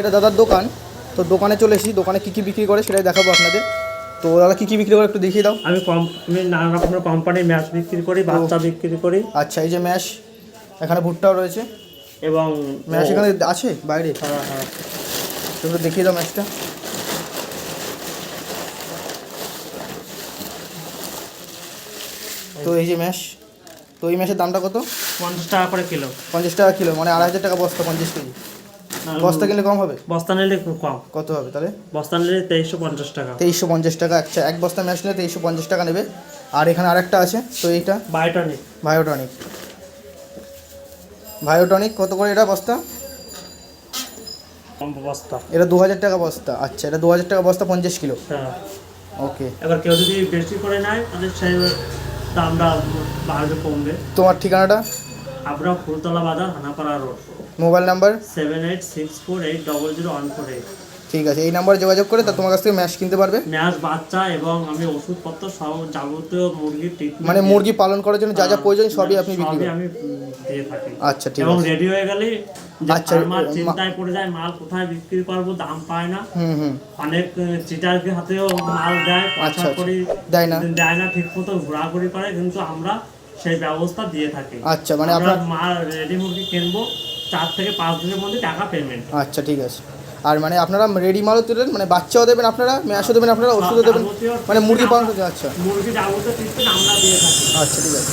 এটা দাদার দোকান। তো দোকানে চলে এসেছি দোকানে কী কী বিক্রি করে সেটাই দেখাবো আপনাদের। তো দাদা কী কী বিক্রি করে একটু দেখিয়ে দাও। আমি কম আমি নানা রকমের কোম্পানির ম্যাশ বিক্রি করি বাচ্চা বিক্রি করি। আচ্ছা এই যে ম্যাশ এখানে ভুট্টাও রয়েছে। এবং ম্যাশ এখানে আছে বাইরে? হ্যাঁ, হ্যাঁ। তুমি দেখিয়ে দাও ম্যাচটা তো এই যে ম্যাশ তো এই ম্যাশের দামটা কত? পঞ্চাশ টাকা করে কিলো। পঞ্চাশ টাকা কিলো মানে আড়াই হাজার টাকা বস্তা পঞ্চাশ কেজি। বস্তা কিনলে কম হবে? বস্তা নিলে কম। কত হবে তাহলে? বস্তা নিলে তেইশশো পঞ্চাশ টাকা। তেইশশো পঞ্চাশ টাকা আচ্ছা এক বস্তা ম্যাশ নিলে তেইশশো পঞ্চাশ টাকা নেবে। আর এখানে আরেকটা আছে তো এইটা? বায়োটনিক ভায়োটনিক ভায়োটনিক কত করে এটা বস্তা? বস্তা। এটা দু হাজার টাকা বস্তা। আচ্ছা এটা দু হাজার টাকা বস্তা পঞ্চাশ কিলো। হ্যাঁ। ওকে। এবার কেউ যদি বেশি করে নেয় তাহলে সেই দামটা বাড়বে কমবে। তোমার ঠিকানাটা? আমরা ফুলতলা বাজার Hanapara road. Mobile number? Seven eight six four eight double zero one four eight. ঠিক আছে এই নাম্বারে যোগাযোগ করে তা তোমার কাছ থেকে ম্যাশ কিনতে পারবে। ম্যাচ বাচ্চা এবং আমি ওষুধপত্র সব যাবতীয় মুরগির ট্রিটমেন্ট মানে মুরগি পালন করার জন্য যা যা প্রয়োজন সবই আপনি বিক্রি করেন। আমি দিয়ে থাকি। আচ্ছা ঠিক আছে। এবং রেডি হয়ে গেলে আচ্ছা, আমার চিন্তায় পড়ে যায় মাল কোথায় বিক্রি করব দাম পায় না। হুম হুম। অনেক চিটারকে হাতেও মাল দেয় আচ্ছা, দেয় না। দেয় না ঠিক মতো ঘোরাঘুরি করে কিন্তু আমরা সেই ব্যবস্থা দিয়ে থাকে। আচ্ছা মানে আপনার মা রেডি মুরগি কিনবো চার থেকে পাঁচ দিনের মধ্যে টাকা পেমেন্ট আচ্ছা ঠিক আছে। আর মানে আপনারা রেডি মালও তুলেন মানে বাচ্চাও দেবেন আপনারা ম্যাশও দেবেন আপনারা ওষুধও দেবেন মানে মুরগি পালন করতে আচ্ছা। মুরগি যাবতীয় ট্রিটমেন্ট আমরা দিয়ে থাকি। আচ্ছা ঠিক আছে।